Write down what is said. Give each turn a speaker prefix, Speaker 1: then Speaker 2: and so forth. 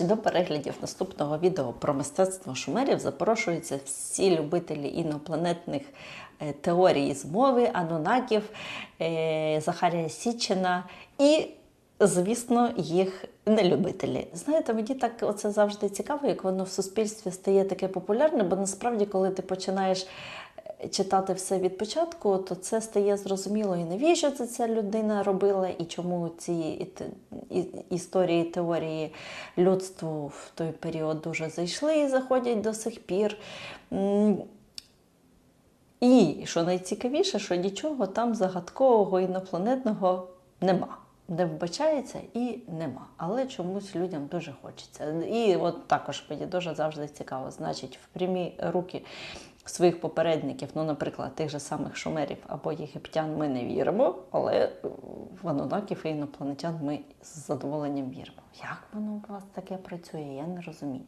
Speaker 1: До переглядів наступного відео про мистецтво шумерів запрошуються всі любителі інопланетних е, теорій змови, анунаків, е, Захарія Січина і, звісно, їх нелюбителі. Знаєте, мені так оце завжди цікаво, як воно в суспільстві стає таке популярне, бо насправді, коли ти починаєш читати все від початку, то це стає зрозуміло і навіщо це ця людина робила, і чому ці історії, теорії людству в той період дуже зайшли і заходять до сих пір. І що найцікавіше, що нічого там загадкового інопланетного нема. Не вбачається і нема. Але чомусь людям дуже хочеться. І от також мені дуже завжди цікаво, значить, в прямі руки своїх попередників, ну, наприклад, тих же самих шумерів або єгиптян ми не віримо, але в анунаків і інопланетян ми з задоволенням віримо. Як воно у вас таке працює, я не розумію.